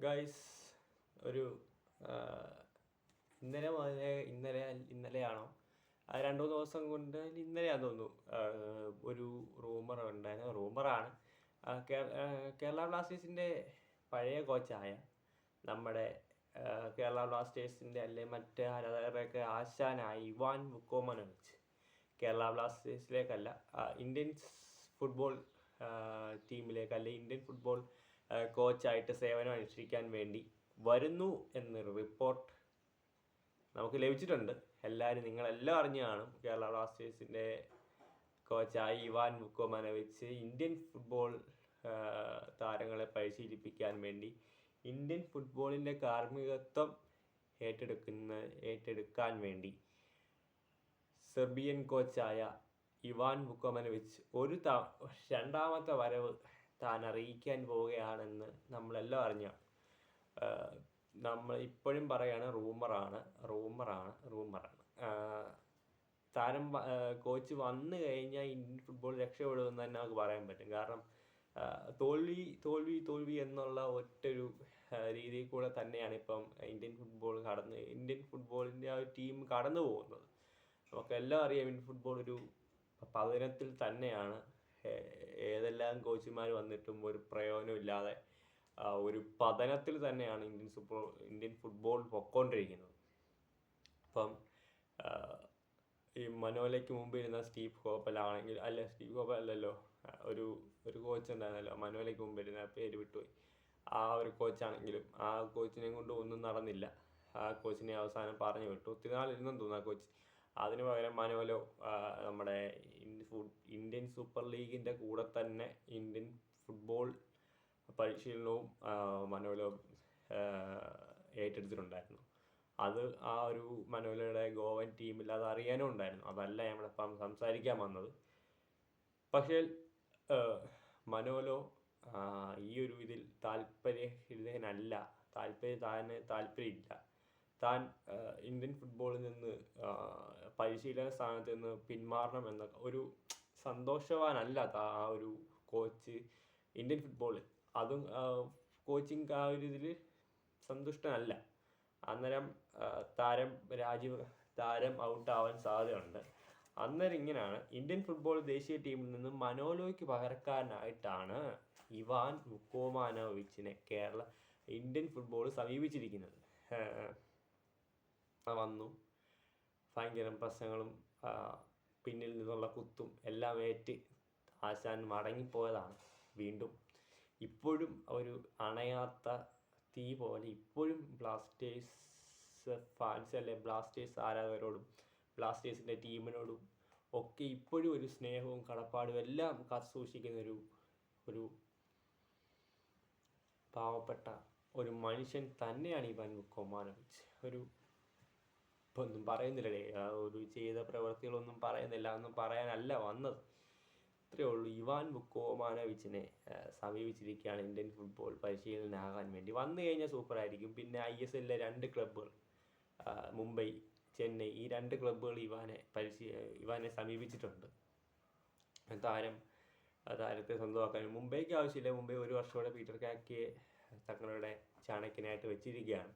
Guys ഒരു ഇന്നലെ മുതലേ ഇന്നലെ ഇന്നലെയാണോ? രണ്ട് മൂന്ന് ദിവസം കൊണ്ട് ഇന്നലെയാന്ന് തോന്നുന്നു. ഒരു റൂമർ ഉണ്ടായിരുന്നു. റൂമറാണ്. കേരള ബ്ലാസ്റ്റേഴ്സിന്റെ പഴയ കോച്ചായ നമ്മുടെ കേരള ബ്ലാസ്റ്റേഴ്സിന്റെ അല്ലെ മറ്റ് ആരാധകരുടെയൊക്കെ ആശാനായ ഇവാൻ വുക്കോമനോവിച്ച് കേരള ബ്ലാസ്റ്റേഴ്സിലേക്കല്ല ഇന്ത്യൻ ഫുട്ബോൾ ടീമിലേക്ക് അല്ലെ ഇന്ത്യൻ ഫുട്ബോൾ കോച്ചായിട്ട് സേവനം അനുഷ്ഠിക്കാൻ വേണ്ടി വരുന്നു എന്നൊരു റിപ്പോർട്ട് നമുക്ക് ലഭിച്ചിട്ടുണ്ട്. എല്ലാവരും നിങ്ങളെല്ലാം അറിഞ്ഞു കാണും. കേരള ബ്ലാസ്റ്റേഴ്സിന്റെ കോച്ചായി ഇവാൻ മുക്കോമനവിച്ച് ഇന്ത്യൻ ഫുട്ബോൾ താരങ്ങളെ പരിശീലിപ്പിക്കാൻ വേണ്ടി ഇന്ത്യൻ ഫുട്ബോളിന്റെ കാർമ്മികത്വം ഏറ്റെടുക്കുന്ന ഏറ്റെടുക്കാൻ വേണ്ടി സെർബിയൻ കോച്ചായ ഇവാൻ മുക്കോമനവിച്ച് ഒരു ത രണ്ടാമത്തെ വരവ് താൻ അറിയിക്കാൻ പോവുകയാണെന്ന് നമ്മളെല്ലാം അറിഞ്ഞു നമ്മൾ ഇപ്പോഴും പറയാണ് റൂമറാണ് റൂമറാണ് റൂമറാണ്. താരം കോച്ച് വന്നു കഴിഞ്ഞാൽ ഇന്ത്യൻ ഫുട്ബോൾ രക്ഷപ്പെടുമെന്ന് തന്നെ നമുക്ക് പറയാൻ പറ്റും. കാരണം തോൽവി തോൽവി തോൽവി എന്നുള്ള ഒറ്റൊരു രീതിയിൽ കൂടെ തന്നെയാണ് ഇപ്പം ഇന്ത്യൻ ഫുട്ബോൾ കടന്ന് ഇന്ത്യൻ ഫുട്ബോളിന്റെ ആ ടീം കടന്നു പോകുന്നത്. നമുക്കെല്ലാം അറിയാം ഇന്ത്യൻ ഫുട്ബോൾ ഒരു പതനത്തിൽ തന്നെയാണ്. ഏതെല്ലാം കോച്ചുമാർ വന്നിട്ടും ഒരു പ്രയോജനമില്ലാതെ ഒരു പതനത്തിൽ തന്നെയാണ് ഇന്ത്യൻ സൂപ്പർ ഇന്ത്യൻ ഫുട്ബോൾ പൊക്കോണ്ടിരിക്കുന്നത്. അപ്പം ഈ മനോലയ്ക്ക് മുമ്പ് ഇരുന്ന സ്റ്റീവ് ഹോപ്പലാണെങ്കിൽ അല്ല സ്റ്റീവ് ഹോപ്പൽ അല്ലല്ലോ ഒരു ഒരു കോച്ച് ഉണ്ടായിരുന്നല്ലോ മനോലയ്ക്ക് മുമ്പ് ഇരുന്ന പേര് വിട്ടുപോയി. ആ ഒരു കോച്ചാണെങ്കിലും ആ കോച്ചിനെ കൊണ്ട് ഒന്നും നടന്നില്ല. ആ കോച്ചിനെ അവസാനം പറഞ്ഞു വിട്ടു. ഒത്തിരി നാളിരുന്നെന്ന് തോന്നുന്നു ആ കോച്ച് അതിന് പകരം മനോലോ നമ്മുടെ ഇന്ത്യൻ സൂപ്പർ ലീഗിന്റെ കൂടെ തന്നെ ഇന്ത്യൻ ഫുട്ബോൾ പരിശീലനവും മനോലോ ഏറ്റെടുത്തിട്ടുണ്ടായിരുന്നു. അത് ആ ഒരു മനോലയുടെ ഗോവൻ ടീമിൽ അത് അറിയാനും ഉണ്ടായിരുന്നു. അതല്ല നമ്മളിപ്പം സംസാരിക്കാൻ വന്നത്. പക്ഷേ മനോലോ ഈ ഒരു ഇതിൽ താല്പര്യഹിതനല്ല താല്പര്യം താന് താല്പര്യമില്ല. താൻ ഇന്ത്യൻ ഫുട്ബോളിൽ നിന്ന് പരിശീലന സ്ഥാനത്ത് നിന്ന് പിന്മാറണമെന്ന ഒരു സന്തോഷവാനല്ല ആ ഒരു കോച്ച് ഇന്ത്യൻ ഫുട്ബോളിൽ അതും കോച്ചിങ് ആ ഒരു ഇതിൽ സന്തുഷ്ടനല്ല. അന്നേരം താരം രാജീവ് താരം ഔട്ട് ആവാൻ സാധ്യതയുണ്ട്. അന്നേരം ഇങ്ങനെയാണ്. ഇന്ത്യൻ ഫുട്ബോൾ ദേശീയ ടീമിൽ നിന്ന് മനോലോയ്ക്ക് പകരക്കാരനായിട്ടാണ് ഇവാൻ വുക്കോമാനോവിച്ചിനെ കേരള ഇന്ത്യൻ ഫുട്ബോൾ സമീപിച്ചിരിക്കുന്നത്. വന്നു. ഭയങ്കര പ്രശ്നങ്ങളും പിന്നിൽ നിന്നുള്ള കുത്തും എല്ലാം ഏറ്റ് ആശാൻ മടങ്ങിപ്പോയതാണ് വീണ്ടും. ഇപ്പോഴും ഒരു അണയാത്ത തീ പോലെ ഇപ്പോഴും ബ്ലാസ്റ്റേഴ്സ് ഫാൻസ് അല്ലെ ബ്ലാസ്റ്റേഴ്സ് ആരാധകരോടും ബ്ലാസ്റ്റേഴ്സിന്റെ ടീമിനോടും ഒക്കെ ഇപ്പോഴും ഒരു സ്നേഹവും കടപ്പാടും എല്ലാം കാത്തു സൂക്ഷിക്കുന്ന ഒരു ഒരു പാവപ്പെട്ട ഒരു മനുഷ്യൻ തന്നെയാണ് ഇവാൻ കൊമാനോവിച്ച് ഒരു ഇപ്പം ഒന്നും പറയുന്നില്ലടേ. ഒരു ചെയ്ത പ്രവൃത്തികളൊന്നും പറയുന്നില്ല ഒന്നും പറയാനല്ല വന്നത്. ഇത്രയേ ഉള്ളൂ. ഇവാൻ ബുക്കോമാനോവിച്ചിനെ സമീപിച്ചിരിക്കുകയാണ് ഇന്ത്യൻ ഫുട്ബോൾ പരിശീലനാകാൻ വേണ്ടി. വന്നു കഴിഞ്ഞാൽ സൂപ്പറായിരിക്കും. പിന്നെ ഐ എസ് എല്ലിലെ രണ്ട് ക്ലബ്ബുകൾ മുംബൈ ചെന്നൈ ഈ രണ്ട് ക്ലബ്ബുകൾ ഇവാനെ പരിശീ ഇവാനെ സമീപിച്ചിട്ടുണ്ട്. താരം താരത്തെ സ്വന്തമാക്കാൻ മുംബൈക്ക് ആവശ്യമില്ല. മുംബൈ ഒരു വർഷം കൂടെ പീറ്റർ കാക്കിയെ തങ്ങളുടെ ചാണക്യനായിട്ട് വെച്ചിരിക്കുകയാണ്.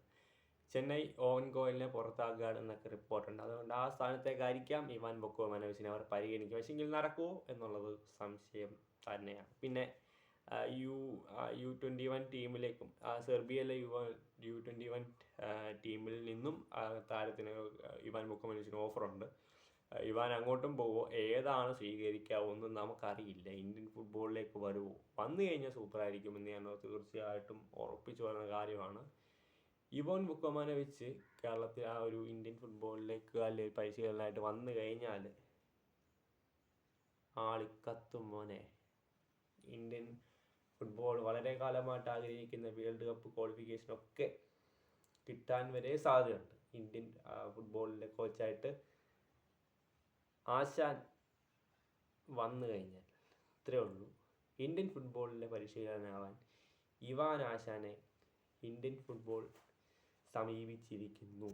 ചെന്നൈ ഓവൻ ഗോയലിനെ പുറത്താക്കുകയാണ് എന്നൊക്കെ റിപ്പോർട്ടുണ്ട്. അതുകൊണ്ട് ആ സ്ഥാനത്തേക്കായിരിക്കാം ഇവാൻ ബൊക്കോ മനോജിനെ അവർ പക്ഷേ എങ്കിൽ നടക്കുമോ എന്നുള്ളത് സംശയം തന്നെയാണ്. പിന്നെ യു യു ട്വന്റി വൺ ടീമിലേക്കും സെർബിയയിലെ യു യു ട്വന്റി വൺ ടീമിൽ നിന്നും താരത്തിന് ഇവാൻ ബൊക്കോ മനോവിച്ചിന് ഓഫറുണ്ട് ഇവാൻ അങ്ങോട്ടും പോവോ? ഏതാണ് സ്വീകരിക്കാവോ നമുക്കറിയില്ല. ഇന്ത്യൻ ഫുട്ബോളിലേക്ക് വരുമോ വന്നു കഴിഞ്ഞാൽ സൂപ്പറായിരിക്കുമെന്ന് ഞാൻ തീർച്ചയായിട്ടും ഉറപ്പിച്ചു പറയുന്ന കാര്യമാണ്. ഇവോൻ ബുക്കോമാനോവിച്ച് കേരളത്തിൽ ആ ഒരു ഇന്ത്യൻ ഫുട്ബോളിലേക്ക് അല്ലെങ്കിൽ പരിശീലനമായിട്ട് വന്നു കഴിഞ്ഞാൽ ആളിക്കത്തും മോനെ. ഇന്ത്യൻ ഫുട്ബോൾ വളരെ കാലമായിട്ട് ആഗ്രഹിക്കുന്ന വേൾഡ് കപ്പ് ക്വാളിഫിക്കേഷൻ ഒക്കെ കിട്ടാൻ വരെ സാധ്യതയുണ്ട്. ഇന്ത്യൻ ഫുട്ബോളിലെ കോച്ചായിട്ട് ആശാൻ വന്നു കഴിഞ്ഞാൽ ഇത്രേ ഉള്ളൂ. ഇന്ത്യൻ ഫുട്ബോളിലെ പരിശീലനമാവാൻ ഇവാൻ ആശാനെ ഇന്ത്യൻ ഫുട്ബോൾ സമീപിച്ചിരിക്കുന്നു.